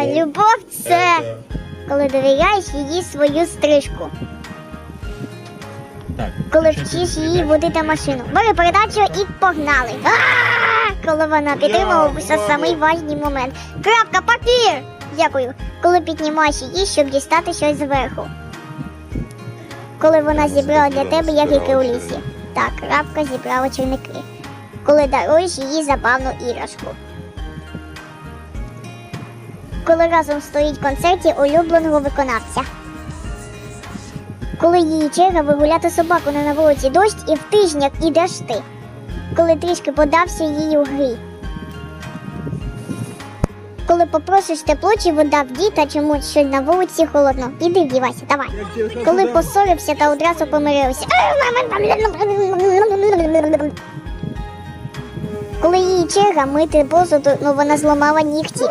А, любов це коли довіряєш її свою стрижку. Так. Коли вчиш її водити машину. Бери передачу і погнали. Коли вона підтримувала Браво, все самий важний момент. Крапка, папір! Дякую. Коли піднімаєш її, щоб дістати щось зверху. Коли вона зібрала для тебе ягідки у лісі. Так, крапка зібрала черники. Коли даруєш її забавну іграшку. Коли разом стоїть в концерті улюбленого виконавця. Коли її черга вигуляти собаку не на вулиці дощ і в тижняк ідеш ти. Коли трішки подався їй у грі. Коли попросиш тепло чи вода в діта чомусь щось на вулиці холодно. Іди вдівайся, давай. Коли посорився та одразу помирився. Коли її черга мити посуду, ну вона зламала нігті.